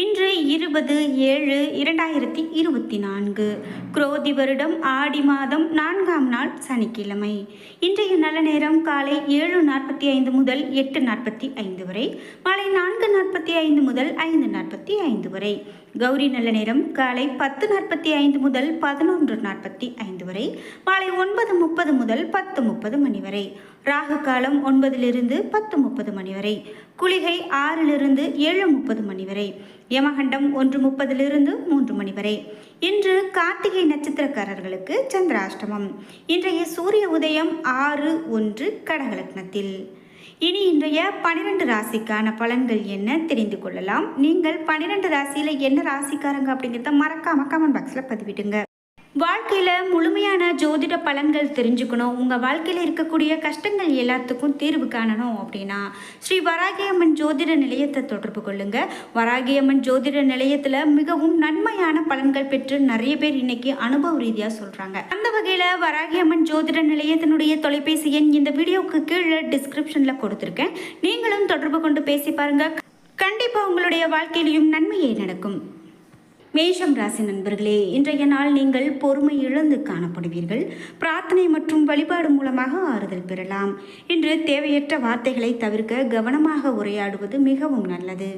இன்று இருபது ஏழு இரண்டாயிரத்தி இருபத்தி நான்கு குரோதி வருடம் ஆடி மாதம் நான்காம் நாள் சனிக்கிழமை. இன்றைய நல்ல நேரம் காலை ஏழு நாற்பத்தி ஐந்து முதல் எட்டு நாற்பத்தி ஐந்து வரை மாலை நான்கு நாற்பத்தி ஐந்து முதல் ஐந்து நாற்பத்தி ஐந்து வரை. கௌரி நல்ல நேரம் காலை பத்து நாற்பத்தி ஐந்து முதல் பதினொன்று நாற்பத்தி ஐந்து வரை மாலை ஒன்பது முப்பது முதல் பத்து முப்பது மணி வரை. ராகு காலம் ஒன்பதிலிருந்து பத்து முப்பது மணி வரை. குளிகை ஆறிலிருந்து ஏழு முப்பது மணி வரை. யமகண்டம் ஒன்று முப்பதிலிருந்து மூன்று மணி வரை. இன்று கார்த்திகை நட்சத்திரக்காரர்களுக்கு சந்திராஷ்டமம். இன்றைய சூரிய உதயம் ஆறு ஒன்று கடகலக்னத்தில். இனி இன்றைய பனிரெண்டு ராசிக்கான பலன்கள் என்ன தெரிந்து கொள்ளலாம். நீங்கள் பனிரெண்டு ராசியில் என்ன ராசிக்காரங்க அப்படிங்கிறத மறக்காம கமெண்ட் பாக்ஸில் பதிவிடுங்க. வாழ்க்கையில் முழுமையான ஜோதிட பலன்கள் தெரிஞ்சுக்கணும். உங்கள் வாழ்க்கையில் இருக்கக்கூடிய கஷ்டங்கள் எல்லாத்துக்கும் தீர்வு காணணும் அப்படின்னா ஸ்ரீ வராகியம்மன் ஜோதிட நிலையத்தை தொடர்பு கொள்ளுங்கள் வராகியம்மன் ஜோதிட நிலையத்தில் மிகவும் நன்மையான பலன்கள் பெற்று நிறைய பேர் இன்னைக்கு அனுபவ ரீதியாக சொல்கிறாங்க அந்த வகையில் வராகியம்மன் ஜோதிட நிலையத்தினுடைய தொலைபேசி எண் இந்த வீடியோவுக்கு கீழே டிஸ்கிரிப்ஷனில் கொடுத்துருக்கேன். நீங்களும் தொடர்பு கொண்டு பேசி பாருங்கள் கண்டிப்பாக உங்களுடைய வாழ்க்கையிலையும் நன்மையே நடக்கும். மேஷம் ராசி நண்பர்களே இன்றைய நாள் நீங்கள் பொறுமை இழந்து காணப்படுவீர்கள். பிரார்த்தனை மற்றும் வழிபாடு மூலமாக ஆறுதல் பெறலாம். இன்று தேவையற்ற வார்த்தைகளை தவிர்க்க கவனமாக உரையாடுவது மிகவும் நல்லது.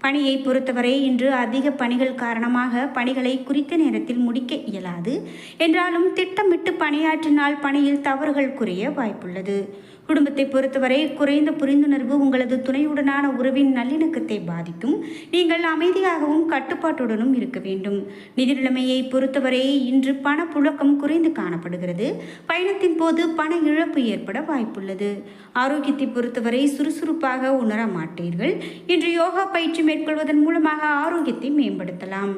பணியை பொறுத்தவரை இன்று அதிக பணிகள் காரணமாக பணிகளை குறித்த நேரத்தில் முடிக்க இயலாது. என்றாலும் திட்டமிட்டு பணியாற்றினால் பணியில் தவறுகள் குறைய வாய்ப்புள்ளது. குடும்பத்தை பொறுத்தவரை குறைந்த புரிந்துணர்வு உங்களது துணையுடனான உறவின் நல்லிணக்கத்தை பாதிக்கும். நீங்கள் அமைதியாகவும் கட்டுப்பாட்டுடனும் இருக்க வேண்டும். நிதி நிலைமையை பொறுத்தவரை இன்று பணப்புழக்கம் குறைந்து காணப்படுகிறது. பயணத்தின் போது பண இழப்பு ஏற்பட வாய்ப்புள்ளது. ஆரோக்கியத்தை பொறுத்தவரை சுறுசுறுப்பாக உணர மாட்டீர்கள். இன்று யோகா பயிற்சி மேற்கொள்வதன் மூலமாக ஆரோக்கியத்தை மேம்படுத்தலாம்.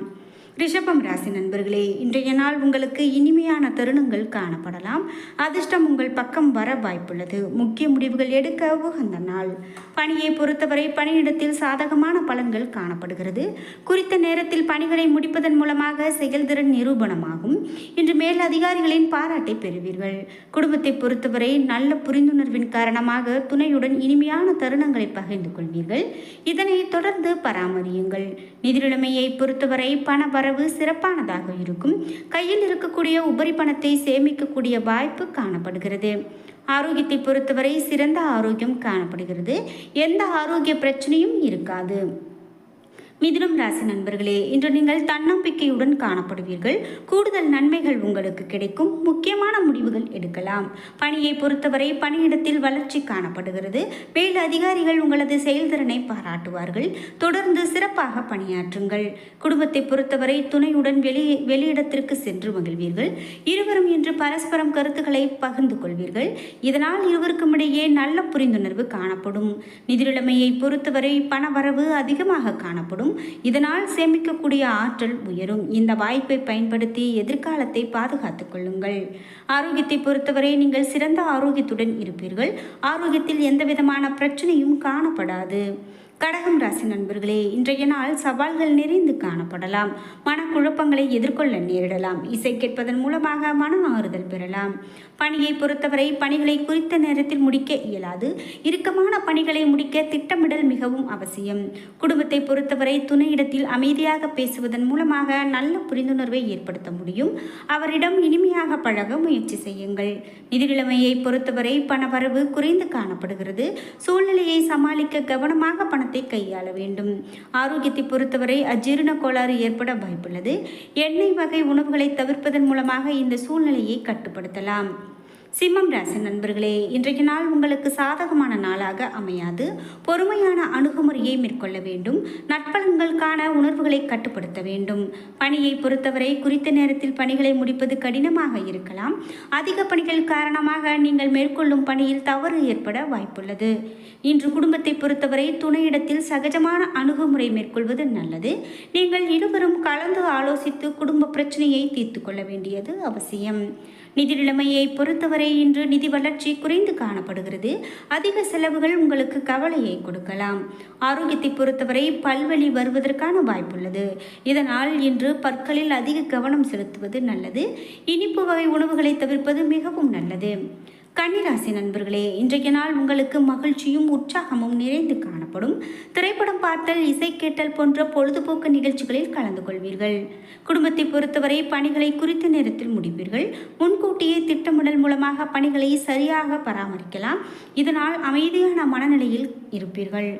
ரிஷபம் ராசி நண்பர்களே இன்றைய நாள் உங்களுக்கு இனிமையான தருணங்கள் காணப்படலாம். அதிர்ஷ்டம் உங்கள் பக்கம் வர வாய்ப்புள்ளது. முக்கிய முடிவுகள் எடுக்க உகந்த நாள். பணியை பொறுத்தவரை பணியிடத்தில் சாதகமான பலன்கள் காணப்படுகிறது. குறித்த நேரத்தில் பணிகளை முடிப்பதன் மூலமாக செயல்திறன் நிரூபணமாகும். இன்று மேல் அதிகாரிகளின் பாராட்டை பெறுவீர்கள். குடும்பத்தை பொறுத்தவரை நல்ல புரிந்துணர்வின் காரணமாக துணையுடன் இனிமையான தருணங்களை பகிர்ந்து கொள்வீர்கள். இதனை தொடர்ந்து பராமரியுங்கள். நிதிநிலைமையை பொறுத்தவரை பண வரவு சிறப்பானதாக இருக்கும். கையில் இருக்கக்கூடிய உபரி பணத்தை சேமிக்கக்கூடிய வாய்ப்பு காணப்படுகிறது. ஆரோக்கியத்தை பொறுத்தவரை சிறந்த ஆரோக்கியம் காணப்படுகிறது. எந்த ஆரோக்கிய பிரச்சனையும் இருக்காது. மிதுனம் ராசி நண்பர்களே இன்று நீங்கள் தன்னம்பிக்கையுடன் காணப்படுவீர்கள். கூடுதல் நன்மைகள் உங்களுக்கு கிடைக்கும். முக்கியமான முடிவுகள் எடுக்கலாம். பணியை பொறுத்தவரை பணியிடத்தில் வளர்ச்சி காணப்படுகிறது. மேல் அதிகாரிகள் உங்களது செயல்திறனை பாராட்டுவார்கள். தொடர்ந்து சிறப்பாக பணியாற்றுங்கள். குடும்பத்தை பொறுத்தவரை துணையுடன் வெளி வெளியிடத்திற்கு சென்று மகிழ்வீர்கள். இருவரும் இன்று பரஸ்பரம் கருத்துக்களை பகிர்ந்து கொள்வீர்கள். இதனால் இருவருக்கும் இடையே நல்ல புரிந்துணர்வு காணப்படும். நிதிநிலைமையை பொறுத்தவரை பொறுத்தவரை பணவரவு அதிகமாக காணப்படும். இதனால் சேமிக்கக்கூடிய ஆற்றல் உயரும். இந்த வாய்ப்பை பயன்படுத்தி எதிர்காலத்தை பாதுகாத்துக் கொள்ளுங்கள். ஆரோக்கியத்தை பொறுத்தவரை நீங்கள் சிறந்த ஆரோக்கியத்துடன் இருப்பீர்கள். ஆரோக்கியத்தில் எந்த விதமான பிரச்சனையும் காணப்படாது. கடகம் ராசி நண்பர்களே இன்றைய நாள் சவால்கள் நிறைந்து காணப்படலாம். மனக்குழப்பங்களை எதிர்கொள்ள நேரிடலாம். இசை கேட்பதன் மூலமாக மன ஆறுதல் பெறலாம். பணியை பொறுத்தவரை பணிகளை குறித்த நேரத்தில் முடிக்க இயலாது. இறுக்கமான பணிகளை முடிக்க திட்டமிடல் மிகவும் அவசியம். குடும்பத்தை பொறுத்தவரை துணையிடத்தில் அமைதியாக பேசுவதன் மூலமாக நல்ல புரிந்துணர்வை ஏற்படுத்த முடியும். அவரிடம் இனிமையாக பழக முயற்சி செய்யுங்கள். நிதி நிலைமையை பொறுத்தவரை பணவரவு குறைந்து காணப்படுகிறது. சூழ்நிலையை சமாளிக்க கவனமாக பணத்தை கையாள வேண்டும். ஆரோக்கியத்தை பொறுத்தவரை அஜீரண கோளாறு ஏற்பட வாய்ப்புள்ளது. எண்ணெய் வகை உணவுகளை தவிர்ப்பதன் மூலமாக இந்த சூழ்நிலையை கட்டுப்படுத்தலாம். சிம்மம் ராசி நண்பர்களே இன்றைய நாள் உங்களுக்கு சாதகமான நாளாக அமையாது. பொறுமையான அணுகுமுறையை மேற்கொள்ள வேண்டும். நட்பலன்களுக்கான உணர்வுகளை கட்டுப்படுத்த வேண்டும். பணியை பொறுத்தவரை குறித்த நேரத்தில் பணிகளை முடிப்பது கடினமாக இருக்கலாம். அதிக பணிகள் காரணமாக நீங்கள் மேற்கொள்ளும் பணியில் தவறு ஏற்பட வாய்ப்புள்ளது. இன்று குடும்பத்தை பொறுத்தவரை துணையிடத்தில் சகஜமான அணுகுமுறை மேற்கொள்வது நல்லது. நீங்கள் இருவரும் கலந்து ஆலோசித்து குடும்ப பிரச்சனையை தீர்த்து கொள்ள வேண்டியது அவசியம். நிதி நிலைமையை பொறுத்தவரை இன்று நிதி வளர்ச்சி குறைந்து காணப்படுகிறது. அதிக செலவுகள் உங்களுக்கு கவலையை கொடுக்கலாம். ஆரோக்கியத்தை பொறுத்தவரை பல்வழி வருவதற்கான வாய்ப்புள்ளது. இதனால் இன்று பற்களில் அதிக கவனம் செலுத்துவது நல்லது. இனிப்பு வகை உணவுகளை தவிர்ப்பது மிகவும் நல்லது. கன்னிராசி நண்பர்களே இன்றைய நாள் உங்களுக்கு மகிழ்ச்சியும் உற்சாகமும் நிறைந்து காணப்படும். திரைப்படம் பார்த்தல் இசை கேட்டல் போன்ற பொழுதுபோக்கு நிகழ்ச்சிகளில் கலந்து கொள்வீர்கள். குடும்பத்தை பொறுத்தவரை பணிகளை குறித்த நேரத்தில் முடிப்பீர்கள். முன்கூட்டியே திட்டமிடல் மூலமாக பணிகளை சரியாக பராமரிக்கலாம். இதனால் அமைதியான மனநிலையில் இருப்பீர்கள்.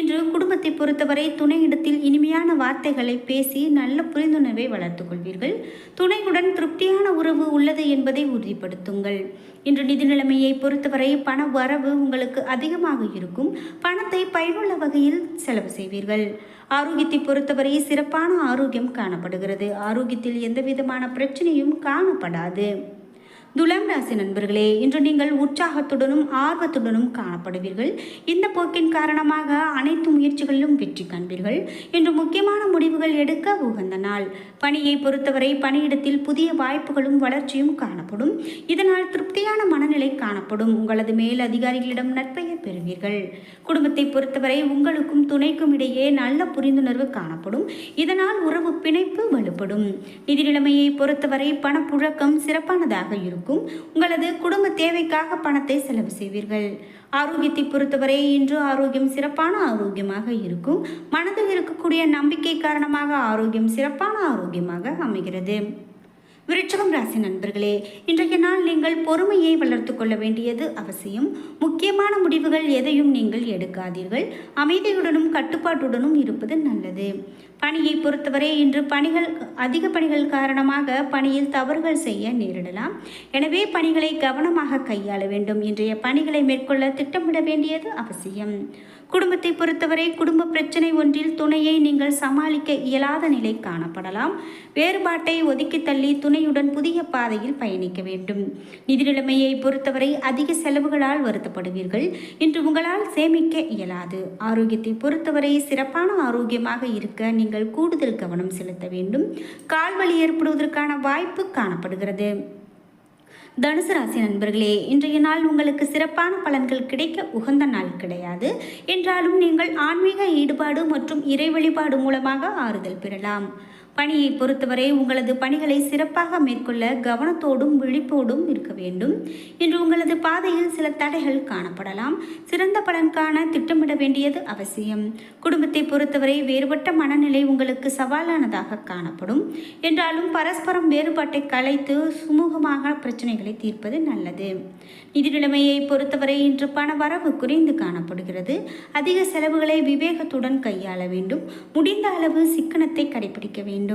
இன்று குடும்பத்தை பொறுத்தவரை துணையிடத்தில் இனிமையான வார்த்தைகளை பேசி நல்ல புரிந்துணர்வை வளர்த்துக் கொள்வீர்கள். துணையுடன் திருப்தியான உறவு உள்ளது என்பதை உறுதிப்படுத்துங்கள். இன்று நிதி நிலைமையை பொறுத்தவரை பண வரவு உங்களுக்கு அதிகமாக இருக்கும். பணத்தை பயனுள்ள வகையில் செலவு செய்வீர்கள். ஆரோக்கியத்தை பொறுத்தவரை சிறப்பான ஆரோக்கியம் காணப்படுகிறது. ஆரோக்கியத்தில் எந்த விதமான பிரச்சனையும் காணப்படாது. துலாம் ராசி நண்பர்களே இன்று நீங்கள் உற்சாகத்துடனும் ஆர்வத்துடனும் காணப்படுவீர்கள். இந்த போக்கின் காரணமாக அனைத்து முயற்சிகளிலும் வெற்றி காண்பீர்கள். இன்று முக்கியமான முடிவுகள் எடுக்க உகந்த நாள். பணியை பொறுத்தவரை பணியிடத்தில் புதிய வாய்ப்புகளும் வளர்ச்சியும் காணப்படும். இதனால் திருப்தியான மனநிலை காணப்படும். உங்களது மேல் அதிகாரிகளிடம் நற்பெயர் பெறுவீர்கள். குடும்பத்தை பொறுத்தவரை உங்களுக்கும் துணைக்கும் இடையே நல்ல புரிந்துணர்வு காணப்படும். இதனால் உறவு பிணைப்பு வலுப்படும். நிதி நிலைமையை பொறுத்தவரை பணப்புழக்கம் சிறப்பானதாக இருக்கும். உங்களது குடும்ப தேவைக்காக பணத்தை செலவு செய்வீர்கள். ஆரோக்கியத்தை பொறுத்தவரை இன்று ஆரோக்கியம் சிறப்பான ஆரோக்கியமாக இருக்கும். மனதில் இருக்கக்கூடிய நம்பிக்கை காரணமாக ஆரோக்கியம் சிறப்பான ஆரோக்கியமாக அமைகிறது. விருட்சகம் ராசி நண்பர்களே இன்றைய நாள் நீங்கள் பொறுமையை வளர்த்து கொள்ள வேண்டியது அவசியம். முக்கியமான முடிவுகள் எதையும் நீங்கள் எடுக்காதீர்கள். அமைதியுடனும் கட்டுப்பாட்டுடனும் இருப்பது நல்லது. பணியை பொறுத்தவரை இன்று பணிகள் அதிக பணிகள் காரணமாக பணியில் தவறுகள் செய்ய நேரிடலாம். எனவே பணிகளை கவனமாக கையாள வேண்டும். இன்றைய பணிகளை மேற்கொள்ள திட்டமிட வேண்டியது அவசியம். குடும்பத்தை பொறுத்தவரை குடும்ப பிரச்சனை ஒன்றில் துணையை நீங்கள் சமாளிக்க இயலாத நிலை காணப்படலாம். வேறுபாட்டை ஒதுக்கி தள்ளி துணையுடன் புதிய பாதையில் பயணிக்க வேண்டும். நிதி நிலைமையை பொறுத்தவரை அதிக செலவுகளால் வருத்தப்படுவீர்கள். இன்று உங்களால் சேமிக்க இயலாது. ஆரோக்கியத்தை பொறுத்தவரை சிறப்பான ஆரோக்கியமாக இருக்க நீங்கள் கூடுதல் கவனம் செலுத்த வேண்டும். கால்வலி ஏற்படுவதற்கான வாய்ப்பு காணப்படுகிறது. தனுசு ராசி நண்பர்களே இன்றைய நாள் உங்களுக்கு சிறப்பான பலன்கள் கிடைக்க உகந்த நாள் கிடையாது. என்றாலும் நீங்கள் ஆன்மீக ஈடுபாடு மற்றும் இறை வழிபாடு மூலமாக ஆறுதல் பெறலாம். பணியை பொறுத்தவரை உங்களது பணிகளை சிறப்பாக மேற்கொள்ள கவனத்தோடும் விழிப்போடும் இருக்க வேண்டும். இன்று உங்களது பாதையில் சில தடைகள் காணப்படலாம். சிறந்த பலன் காண திட்டமிட வேண்டியது அவசியம். குடும்பத்தை பொறுத்தவரை வேறுபட்ட மனநிலை உங்களுக்கு சவாலானதாக காணப்படும். என்றாலும் பரஸ்பரம் வேறுபாட்டை கலைத்து சுமூகமாக பிரச்சனைகளை தீர்ப்பது நல்லது. நிதி நிலைமையை பொறுத்தவரை இன்று பண வரவு குறைந்து காணப்படுகிறது. அதிக செலவுகளை விவேகத்துடன் கையாள வேண்டும். முடிந்த அளவு சிக்கனத்தை கடைபிடிக்க வேண்டும்.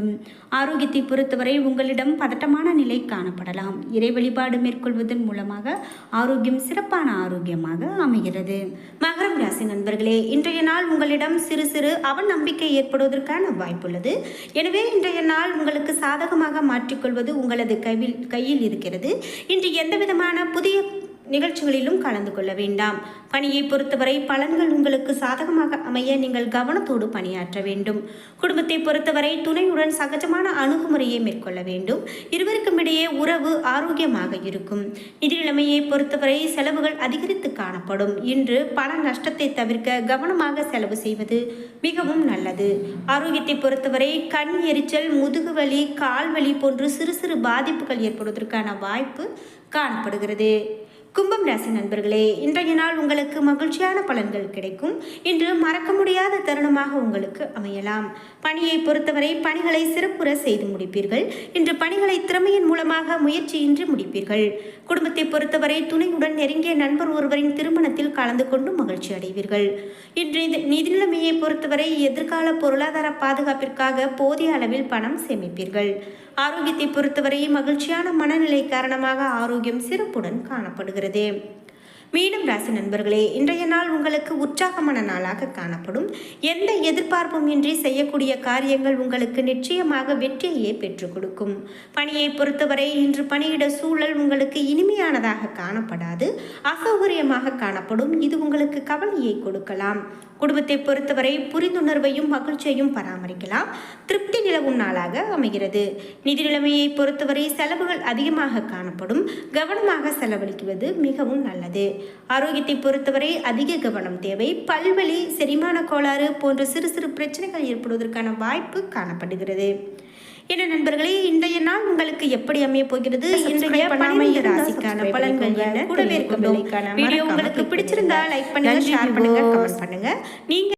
ஆரோக்கியத்தை பொறுத்தவரை உங்களிடம் பதட்டமான நிலை காணப்படலாம். இறை வழிபாடு மேற்கொள்வதன் மூலமாக ஆரோக்கியம் சிறப்பான ஆரோக்கியமாக அமைகிறது. மகரம் ராசி நண்பர்களே இன்றைய நாள் உங்களிடம் சிறு சிறு அவநம்பிக்கை ஏற்படுவதற்கான வாய்ப்புள்ளது. எனவே இன்றைய நாள் உங்களுக்கு சாதகமாக மாற்றிக்கொள்வது உங்களது கையில் கையில் இருக்கிறது. இன்று எந்த விதமான புதிய நிகழ்ச்சிகளிலும் கலந்து கொள்ள வேண்டாம். பணியை பொறுத்தவரை பலன்கள் உங்களுக்கு சாதகமாக அமைய நீங்கள் கவனத்தோடு பணியாற்ற வேண்டும். குடும்பத்தை பொறுத்தவரை துணையுடன் சகஜமான அணுகுமுறையை மேற்கொள்ள வேண்டும். இருவருக்கும் இடையே உறவு ஆரோக்கியமாக இருக்கும். நிதி நிலைமையை பொறுத்தவரை செலவுகள் அதிகரித்து காணப்படும். இன்று பண நஷ்டத்தை தவிர்க்க கவனமாக செலவு செய்வது மிகவும் நல்லது. ஆரோக்கியத்தை பொறுத்தவரை கண் எரிச்சல் முதுகுவலி கால்வலி போன்று சிறு சிறு பாதிப்புகள் ஏற்படுவதற்கான வாய்ப்பு காணப்படுகிறது. கும்பம் ராசி நண்பர்களே இன்றைய நாள் உங்களுக்கு மகிழ்ச்சியான பலன்கள் கிடைக்கும். இன்று மறக்க முடியாத தருணமாக உங்களுக்கு அமையலாம். பணியை பொறுத்தவரை பணிகளை சிறப்புற செய்து முடிப்பீர்கள். இன்று பணிகளை திறமையின் மூலமாக முயற்சியின்றி முடிப்பீர்கள். குடும்பத்தை பொறுத்தவரை துணையுடன் நெருங்கிய நண்பர் ஒருவரின் திருமணத்தில் கலந்து கொண்டு மகிழ்ச்சி அடைவீர்கள். இன்று இந்த நிதி பொறுத்தவரை எதிர்கால பொருளாதார பாதுகாப்பிற்காக போதிய அளவில் பணம் சேமிப்பீர்கள். ஆரோக்கியத்தை பொறுத்தவரை மகிழ்ச்சியான மனநிலை காரணமாக ஆரோக்கியம் சிறப்புடன் காணப்படுகிறது. மீண்டும் ராசி நண்பர்களே இன்றைய நாள் உங்களுக்கு உற்சாகமான நாளாக காணப்படும். எந்த எதிர்பார்ப்பும் இன்றி செய்யக்கூடிய காரியங்கள் உங்களுக்கு நிச்சயமாக வெற்றியையே பெற்றுக் கொடுக்கும். பணியை பொறுத்தவரை இன்று பணியிட சூழல் உங்களுக்கு இனிமையானதாக காணப்படாது. அசௌகரியமாக காணப்படும். இது உங்களுக்கு கவலையை கொடுக்கலாம். குடும்பத்தை பொறுத்தவரை புரிந்துணர்வையும் மகிழ்ச்சியையும் பராமரிக்கலாம். திருப்தி நிலவும் நாளாக அமைகிறது. நிதி நிலைமையை பொறுத்தவரை செலவுகள் அதிகமாக காணப்படும். கவனமாக செலவழிக்குவது மிகவும் நல்லது. ஆரோக்கியத்தை பொறுத்தவரை அதிக கவனம் தேவை. பல்வழி செரிமான கோளாறு போன்ற சிறு சிறு பிரச்சனைகள் ஏற்படுவதற்கான வாய்ப்பு காணப்படுகிறது. என்ன நண்பர்களே இன்றைய நாள் உங்களுக்கு எப்படி அமைய போகிறது இன்றைய இருந்தா ராசிக்கான பலன்கள். என்ன கூடவே இருக்கும் வீடியோ உங்களுக்கு பிடிச்சிருந்தா. லைக் பண்ணுங்க ஷேர் பண்ணுங்க. கமெண்ட் பண்ணுங்க நீங்க